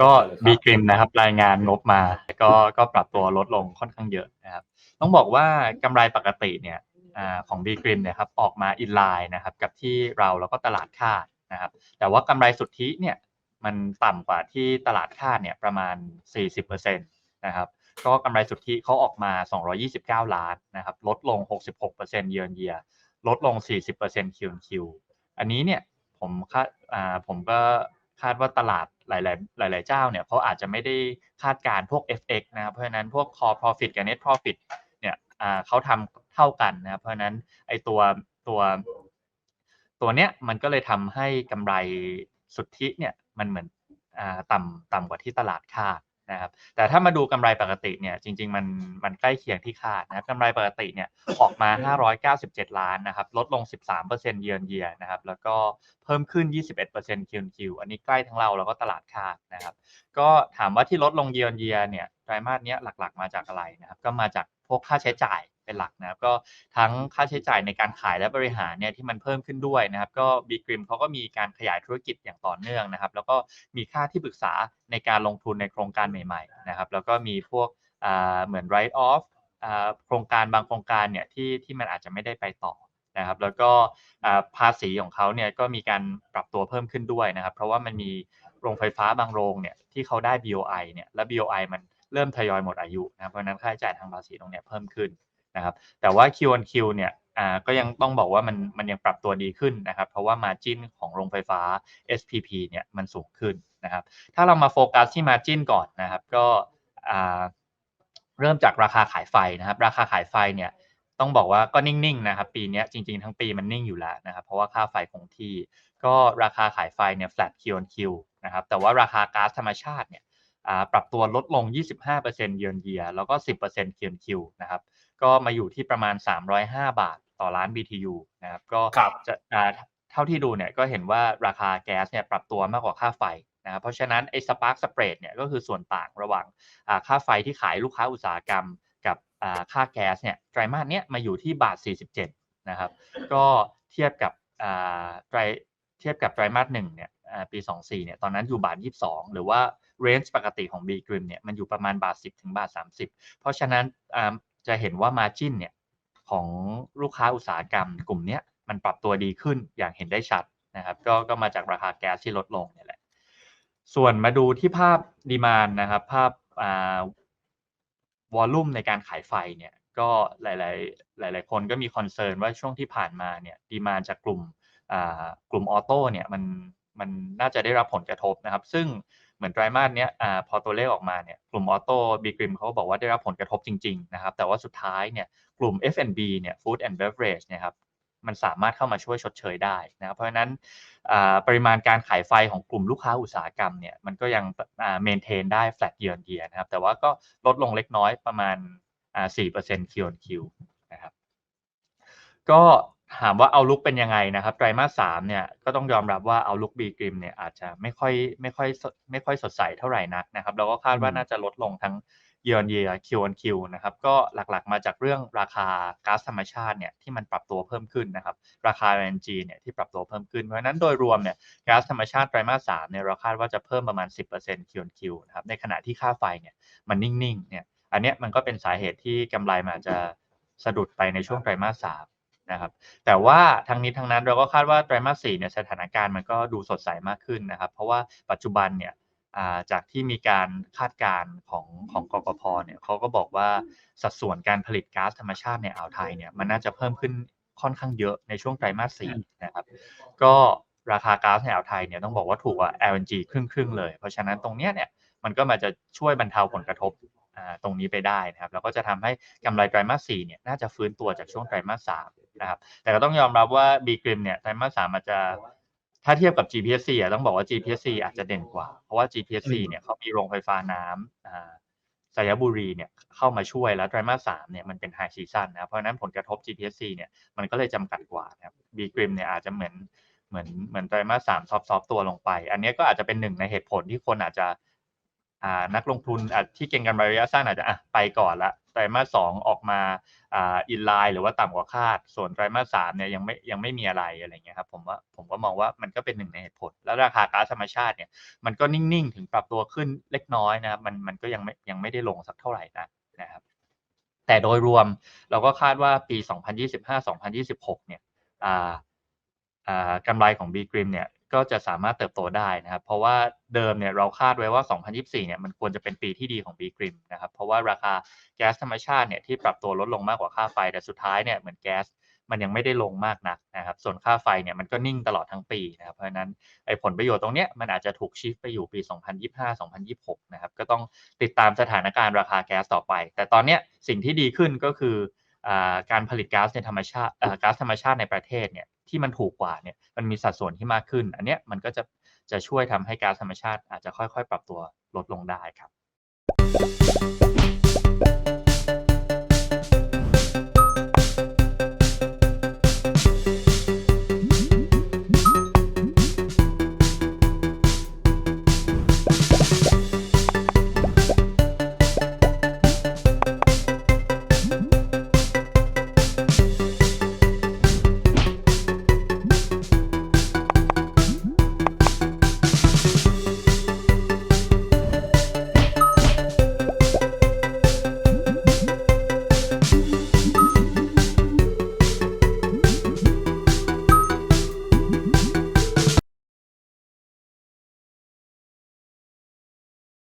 ก็บีกริมนะครับ รายงานงบมาก็ก็ปรับตัวลดลงค่อนข้างเยอะนะครับ ต้องบอกว่ากำไรปกติเนี่ยอาของบีกริมเนี่ยครับออกมาอินไลน์นะครับ กับที่เราแล้วก็ตลาดคาดนะครับ แต่ว่ากำไรสุทธิเนี่ยมันต่ำกว่าที่ตลาดคาดเนี่ยประมาณ 40%นะครับก็กำไรสุทธิเขาออกมา 229 ล้านนะครับ ลดลง 66%เยือนเยีย ลดลง 40% Q on Q อันนี้เนี่ยผมคาดอ่าผมก็ คาดว่าตลาดหลาย ๆ หลาย ๆ เจ้าเนี่ยเขาอาจจะไม่ได้คาดการพวก FX นะครับเพราะฉะนั้นพวก Core Profit กับ Net Profit เนี่ยเขาทำเท่ากันนะครับเพราะฉะนั้นไอตัวตัวตัวเนี้ยมันก็เลยทำให้กำไรสุทธิเนี่ยมันเหมือนอต่ำต่ำกว่าที่ตลาดคาด นะครับแต่ถ้ามาดูกำไรปกติเนี่ยจริง ๆ มันมันใกล้เคียงที่คาดนะครับกำไรปกติเนี่ยออกมา 597 ล้านนะครับลดลง 13%เยือนเยียนะครับแล้วก็เพิ่มขึ้น 21% Q on Q อันนี้ใกล้ทั้งเราแล้วก็ตลาดคาดนะครับก็ถามว่าที่ลดลงเยือนเยียเนี่ยไตรมาสเนี้ยหลักๆ มาจากอะไรนะครับก็มาจากพวกค่าใช้จ่าย เป็นหลักนะครับก็ทั้งค่าใช้จ่ายในการขายและบริหารเนี่ยที่มันเพิ่มขึ้นด้วยนะครับ ก็บีกริมเขาก็มีการขยายธุรกิจอย่างต่อเนื่องนะครับ แล้วก็มีค่าที่ปรึกษาในการลงทุนในโครงการใหม่ๆนะครับ แล้วก็มีพวกเหมือน write off อ่าโครงการบางโครงการเนี่ยที่ที่มันอาจจะไม่ได้ไปต่อนะครับแล้วก็ภาษีของเขาเนี่ยก็มีการปรับตัวเพิ่มขึ้นด้วยนะครับ เพราะว่ามันมีโรงไฟฟ้าบางโรงเนี่ยที่เขาได้ BOI เนี่ยและ BOI มันเริ่มทยอยหมดอายุนะเพราะฉะนั้นค่าใช้จ่ายทางภาษีตรงเนี้ยเพิ่มขึ้น นะครับแต่ว่า Q on Q เนี่ยก็ยังต้องบอกว่ามันมันยังปรับตัวดีขึ้นนะครับ เพราะว่า margin ของโรงไฟฟ้า SPP เนี่ยมันสูงขึ้นนะครับ ถ้าเรามาโฟกัสที่ margin ก่อนนะครับ ก็เริ่มจากราคาขายไฟนะครับ ราคาขายไฟเนี่ยต้องบอกว่าก็นิ่งๆนะครับ ปีนี้จริงๆ ทั้งปีมันนิ่งอยู่แล้วนะครับ เพราะว่าค่าไฟคงที่ ก็ราคาขายไฟเนี่ย flat Q on Q นะครับแต่ว่าราคาก๊าซธรรมชาติเนี่ย ปรับตัวลดลง 25%เยือนเยียแล้วก็ 10% Q on Q นะครับ ก็มาอยู่ที่ประมาณ 305 บาทต่อล้าน BTU นะครับ ก็ครับจะอ่าเท่าที่ดูเนี่ยก็เห็นว่าราคาแก๊สเนี่ยปรับตัวมากกว่าค่าไฟนะครับ เพราะฉะนั้นไอ้ Spark Spread เนี่ยก็คือส่วนต่างระหว่างอ่าค่าไฟที่ขายลูกค้าอุตสาหกรรม กับอ่าค่าแก๊สเนี่ยไตรมาสเนี้ยมาอยู่ที่บาท 47 นะครับ ก็เทียบกับอ่าไตรเทียบกับไตรมาสหนึ่งเนี่ยอ่าปี 24เนี่ยตอนนั้นอยู่บาท 22 หรือว่า range ปกติของ B Grim เนี่ยมันอยู่ประมาณบาท 10 ถึงบาท 30 เพราะฉะนั้นจะเห็นว่า margin เนี่ยของลูกค้าอุตสาหกรรมกลุ่มนี้มันปรับตัวดีขึ้นอย่างเห็นได้ชัดนะครับก็ก็มาจากราคาแก๊สที่ลดลงเนี่ยแหละ ส่วนมาดูที่ภาพดีมานนะครับ ภาพวอลลุ่มในการขายไฟเนี่ยก็หลาย ๆ หลาย ๆ คนก็มีคอนเซิร์นว่าช่วงที่ผ่านมาเนี่ยดีมานจากกลุ่มกลุ่มออโต้เนี่ยมันมันน่าจะได้รับผลกระทบนะครับ ซึ่ง เหมือนไตรมาสเนี้ยอ่าพอตัวเลขออกมาเนี่ยกลุ่มออโต้บีกริมเขาบอกว่าได้รับผลกระทบจริง ๆ นะครับ แต่ว่าสุดท้ายเนี่ยกลุ่ม F&B เนี่ย Food and Beverage เนี่ยครับมันสามารถเข้ามาช่วยชดเชยได้นะครับเพราะฉะนั้นอ่าปริมาณการขายไฟของกลุ่มลูกค้าอุตสาหกรรมเนี่ยมันก็ยังอ่า maintain ได้ flat year on year นะครับ แต่ว่าก็ลดลงเล็กน้อยประมาณอ่า4% Q on Q นะครับก็ ถามว่าเอาลุกเป็นยังไงนะครับไตรมาสสามเนี่ยก็ต้องยอมรับว่าเอาลุกบีกริมเนี่ยอาจจะไม่ค่อยไม่ค่อยสดไม่ค่อยสดใสเท่าไหร่นักนะครับเราก็คาดว่าน่าจะลดลงทั้ง year on year Q on Q นะครับก็หลักๆมาจากเรื่องราคาก๊าซธรรมชาติเนี่ยที่มันปรับตัวเพิ่มขึ้นนะครับราคา LNG เนี่ยที่ปรับตัวเพิ่มขึ้นเพราะฉะนั้นโดยรวมเนี่ยก๊าซธรรมชาติไตรมาสสามเนี่ยเราคาดว่าจะเพิ่มประมาณ 10% Q on Q นะครับในขณะที่ค่าไฟเนี่ยมันนิ่งๆเนี่ยอันเนี้ยมันก็เป็นสาเหตุที่กำไรมันอาจจะสะดุดไปในช่วงไตรมาสสาม นะครับแต่ว่าทั้งนี้ทั้งนั้นเราก็คาดว่าไตรมาสสี่เนี่ยสถานการณ์มันก็ดูสดใสมากขึ้นนะครับ เพราะว่าปัจจุบันเนี่ยอ่าจากที่มีการคาดการณ์ของของกกพเนี่ยเขาก็บอกว่าสัดส่วนการผลิตก๊าซธรรมชาติในอ่าวไทยเนี่ยมันน่าจะเพิ่มขึ้นค่อนข้างเยอะในช่วงไตรมาสสี่นะครับ ก็ราคาก๊าซในอ่าวไทยเนี่ยต้องบอกว่าถูกกว่า LNG ครึ่งครึ่งๆเลย เพราะฉะนั้นตรงเนี้ยเนี่ยมันก็มาจะช่วยบรรเทาผลกระทบอ่าตรงนี้ไปได้นะครับแล้วก็จะทำให้กำไรไตรมาสสี่เนี่ยน่าจะฟื้นตัวจากช่วงไตรมาสสาม นะครับแต่ก็ต้องยอมรับว่า B Grim เนี่ยไตรมาสสามอาจจะถ้าเทียบกับ GPSC อะต้องบอกว่า GPSC อาจจะเด่นกว่า เพราะว่า GPSC อืมเนี่ยเขามีโรงไฟฟ้าน้ำอ่าสายบุรีเนี่ยเข้ามาช่วยแล้วไตรมาสสามเนี่ยมันเป็นไฮซีซั o นนะครับเพราะฉะนั้นผลกระทบ GPSC เนี่ยมันก็เลยจำกัดกว่านะครับ B Grim เนี่ยอาจจะเหมือนเหมือนเหมือนไตรมาสสามซอฟต์ตัวลงไป อันเนี้ยก็อาจจะเป็นหนึ่งในเหตุผลที่คนอาจจะอ่านักลงทุนอาจที่เก็งกำไรระยะสั้นอาจจะอะไปก่อนละ ไตรมาสสองออกมาอินไลน์หรือว่าต่ำกว่าคาด ส่วนไตรมาสสามเนี่ยยังไม่ยังไม่มีอะไรอะไรเงี้ยครับผมว่าผมก็มองว่ามันก็เป็นหนึ่งในเหตุผล แล้วราคาก๊าซธรรมชาติเนี่ยมันก็นิ่งๆ ถึงปรับตัวขึ้นเล็กน้อยนะครับมันมันก็ยังไม่ยังไม่ได้ลงสักเท่าไหร่นะนะครับแต่โดยรวมเราก็คาดว่าปี 2025-2026 เนี่ยอ่าอ่ากำไรของ B Grim เนี่ย ก็จะสามารถเติบโตได้นะครับ เพราะว่าเดิมเนี่ยเราคาดไว้ว่า 2024 เนี่ยมันควรจะเป็นปีที่ดีของ B Grim นะครับ เพราะว่าราคาแก๊สธรรมชาติเนี่ยที่ปรับตัวลดลงมากกว่าค่าไฟ แต่สุดท้ายเนี่ยเหมือนแก๊สมันยังไม่ได้ลงมากนักนะครับ ส่วนค่าไฟเนี่ยมันก็นิ่งตลอดทั้งปีนะครับ เพราะฉะนั้นไอ้ผลประโยชน์ตรงเนี้ยมันอาจจะถูกชิฟไปอยู่ปี 2025-2026 นะครับ ก็ต้องติดตามสถานการณ์ราคาแก๊สต่อไป แต่ตอนเนี้ยสิ่งที่ดีขึ้นก็คือ การผลิตก๊าซในธรรมชาติก๊าซธรรมชาติในประเทศเนี่ยที่มันถูกกว่าเนี่ยมันมีสัดส่วนที่มากขึ้น อันเนี้ยมันก็จะจะช่วยทำให้ก๊าซธรรมชาติอาจจะค่อยๆ ปรับตัวลดลงได้ครับ